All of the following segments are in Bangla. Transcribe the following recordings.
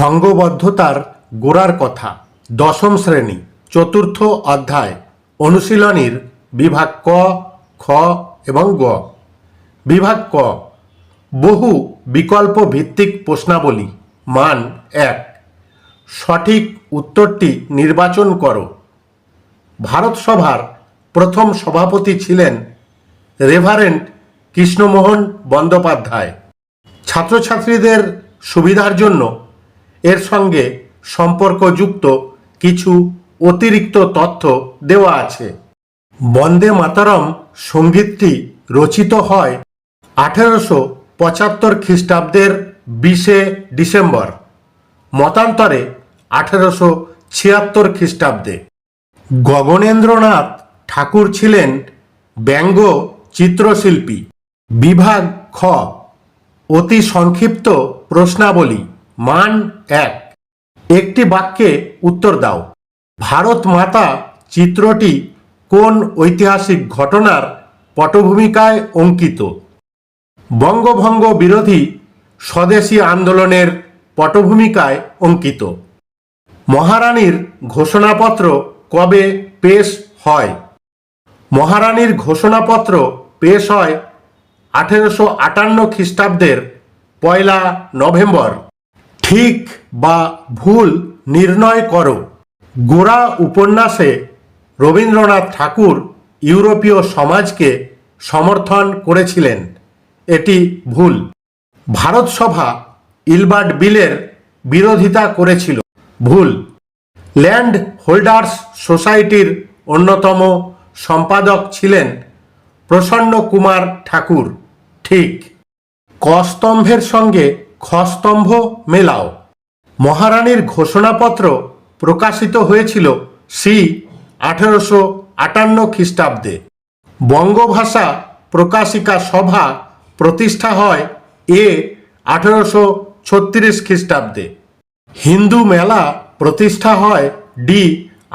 সঙ্গবদ্ধতার গোড়ার কথা, দশম শ্রেণি, চতুর্থ অধ্যায়, অনুশীলনীর বিভাগ ক, খ এবং গ। বিভাগ ক, বহু বিকল্প ভিত্তিক প্রশ্নাবলী, মান এক। সঠিক উত্তরটি নির্বাচন করো। ভারত সভার প্রথম সভাপতি ছিলেন রেভারেন্ট কৃষ্ণমোহন বন্দ্যোপাধ্যায়। ছাত্রছাত্রীদের সুবিধার জন্য এর সঙ্গে সম্পর্কযুক্ত কিছু অতিরিক্ত তথ্য দেওয়া আছে। বন্দে মাতারম সঙ্গীতটি রচিত হয় আঠেরোশো পঁচাত্তর খ্রিস্টাব্দের বিশে ডিসেম্বর, মতান্তরে আঠেরোশো ছিয়াত্তর খ্রিস্টাব্দে। গগনেন্দ্রনাথ ঠাকুর ছিলেন ব্যঙ্গ চিত্রশিল্পী। বিভাগ খ, অতি সংক্ষিপ্ত প্রশ্নাবলী। মান এক। একটি বাক্যে উত্তর দাও। ভারত মাতা চিত্রটি কোন ঐতিহাসিক ঘটনার পটভূমিকায় অঙ্কিত? বঙ্গভঙ্গ বিরোধী স্বদেশী আন্দোলনের পটভূমিকায় অঙ্কিত। মহারানীর ঘোষণাপত্র কবে পেশ হয়? মহারানীর ঘোষণাপত্র পেশ হয় আঠেরোশো আটান্ন খ্রিস্টাব্দের পয়লা নভেম্বর। ঠিক বা ভুল নির্ণয় করো। গোড়া উপন্যাসে রবীন্দ্রনাথ ঠাকুর ইউরোপীয় সমাজকে সমর্থন করেছিলেন। এটি ভুল। ভারত সভা ইলবার্ট বিলের বিরোধিতা করেছিল। ভুল। ল্যান্ড হোল্ডার্স সোসাইটির অন্যতম সম্পাদক ছিলেন প্রসন্ন কুমার ঠাকুর। ঠিক। কস্তম্ভের সঙ্গে খস্তম্ভ মেলাও। মহারানীর ঘোষণাপত্র প্রকাশিত হয়েছিল সি আঠেরোশো আটান্ন খ্রিস্টাব্দে। বঙ্গভাষা প্রকাশিকা সভা প্রতিষ্ঠা হয় এ আঠেরোশো ছত্রিশ খ্রিস্টাব্দে। হিন্দু মেলা প্রতিষ্ঠা হয় ডি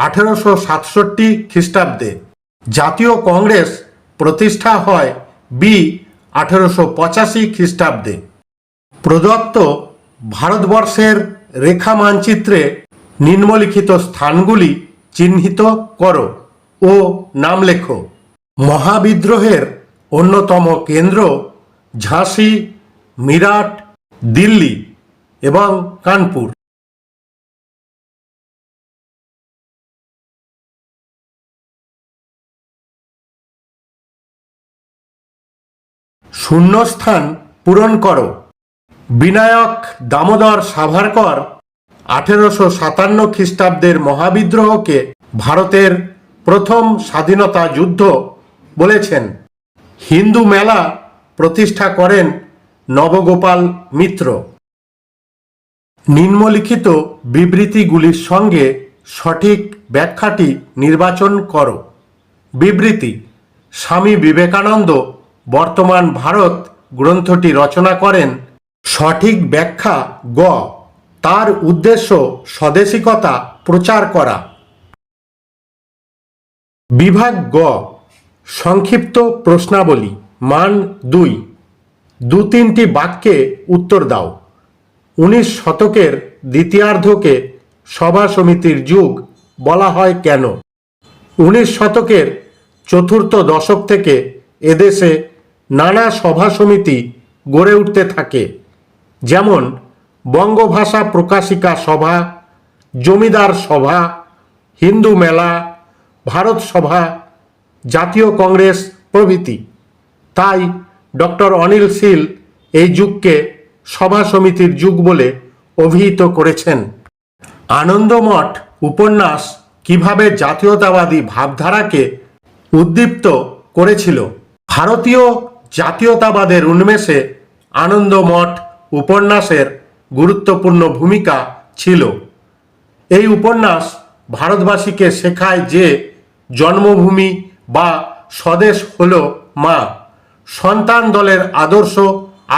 আঠেরোশো সাতষট্টি খ্রিস্টাব্দে। জাতীয় কংগ্রেস প্রতিষ্ঠা হয় বি আঠেরোশো পঁচাশি খ্রিস্টাব্দে। প্রদত্ত ভারতবর্ষের রেখা মানচিত্রে নিম্নলিখিত স্থানগুলি চিহ্নিত করো ও নাম লেখো। মহাবিদ্রোহের অন্যতম কেন্দ্র ঝাঁসি, মিরাট, দিল্লি এবং কানপুর। শূন্যস্থান পূরণ করো। বিনায়ক দামোদর সাভারকর আঠেরোশো সাতান্ন খ্রিস্টাব্দের মহাবিদ্রোহকে ভারতের প্রথম স্বাধীনতা যুদ্ধ বলেছেন। হিন্দু মেলা প্রতিষ্ঠা করেন নবগোপাল মিত্র। নিম্নলিখিত বিবৃতিগুলির সঙ্গে সঠিক ব্যাখ্যাটি নির্বাচন করো। বিবৃতি, স্বামী বিবেকানন্দ বর্তমান ভারত গ্রন্থটি রচনা করেন সঠিক ব্যাখ্যা গ। তার উদ্দেশ্য স্বদেশিকতা প্রচার করা। বিভাগ গ। সংক্ষিপ্ত প্রশ্নাবলী। মান দুই। দু তিনটি বাক্যে উত্তর দাও। উনিশ শতকের দ্বিতীয়ার্ধকে সভা সমিতির যুগ বলা হয় কেন? উনিশ শতকের চতুর্থ দশক থেকে এদেশে নানা সভা সমিতি গড়ে উঠতে থাকে। যেমন বঙ্গভাষা প্রকাশিকা সভা, জমিদার সভা, হিন্দু মেলা, ভারত সভা, জাতীয় কংগ্রেস প্রভৃতি। তাই ডক্টর অনিল শীল এই যুগকে সভা সমিতির যুগ বলে অভিহিত করেছেন। আনন্দমঠ উপন্যাস কীভাবে জাতীয়তাবাদী ভাবধারাকে উদ্দীপ্ত করেছিল। ভারতীয় জাতীয়তাবাদের উন্মেষে আনন্দমঠ উপন্যাসের গুরুত্বপূর্ণ ভূমিকা ছিল। এই উপন্যাস ভারতবাসীকে শেখায় যে জন্মভূমি বা স্বদেশ হল মা। সন্তান দলের আদর্শ,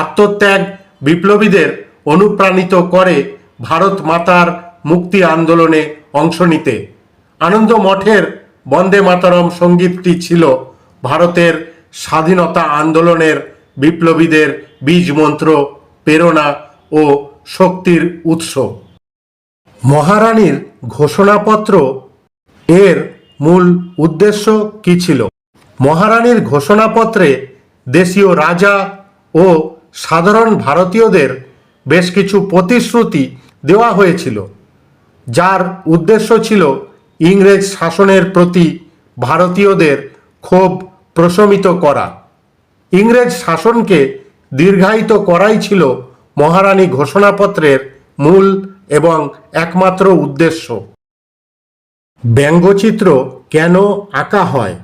আত্মত্যাগ বিপ্লবীদের অনুপ্রাণিত করে ভারত মাতার মুক্তি আন্দোলনে অংশ নিতে। আনন্দ মঠের বন্দে মাতরম সঙ্গীতটি ছিল ভারতের স্বাধীনতা আন্দোলনের বিপ্লবীদের বীজ মন্ত্র প্রেরণা ও শক্তির উৎস। মহারানীর ঘোষণাপত্র এর মূল উদ্দেশ্য কি ছিল? মহারানীর ঘোষণাপত্রে দেশীয় রাজা ও সাধারণ ভারতীয়দের বেশ কিছু প্রতিশ্রুতি দেওয়া হয়েছিল, যার উদ্দেশ্য ছিল ইংরেজ শাসনের প্রতি ভারতীয়দের ক্ষোভ প্রশমিত করা। ইংরেজ শাসনকে দীর্ঘায়িত করাই ছিল মহারানী ঘোষণাপত্রের মূল এবং একমাত্র উদ্দেশ্য। ব্যঙ্গচিত্র কেন আঁকা হয়?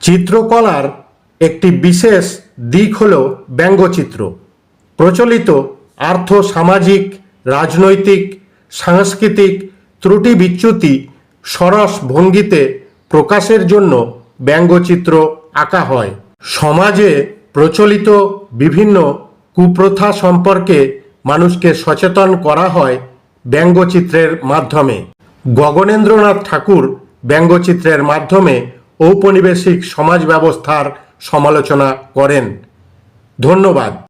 চিত্রকলার একটি বিশেষ দিক হল ব্যঙ্গচিত্র। প্রচলিত আর্থ, সামাজিক, রাজনৈতিক, সাংস্কৃতিক ত্রুটি বিচ্যুতি সরস ভঙ্গিতে প্রকাশের জন্য ব্যঙ্গচিত্র আঁকা হয়। সমাজে প্রচলিত বিভিন্ন কুপ্রথা সম্পর্কে মানুষকে সচেতন করা হয় ব্যঙ্গচিত্রের মাধ্যমে। গগনেন্দ্রনাথ ঠাকুর ব্যঙ্গচিত্রের মাধ্যমে ঔপনিবেশিক সমাজ ব্যবস্থার সমালোচনা করেন। ধন্যবাদ।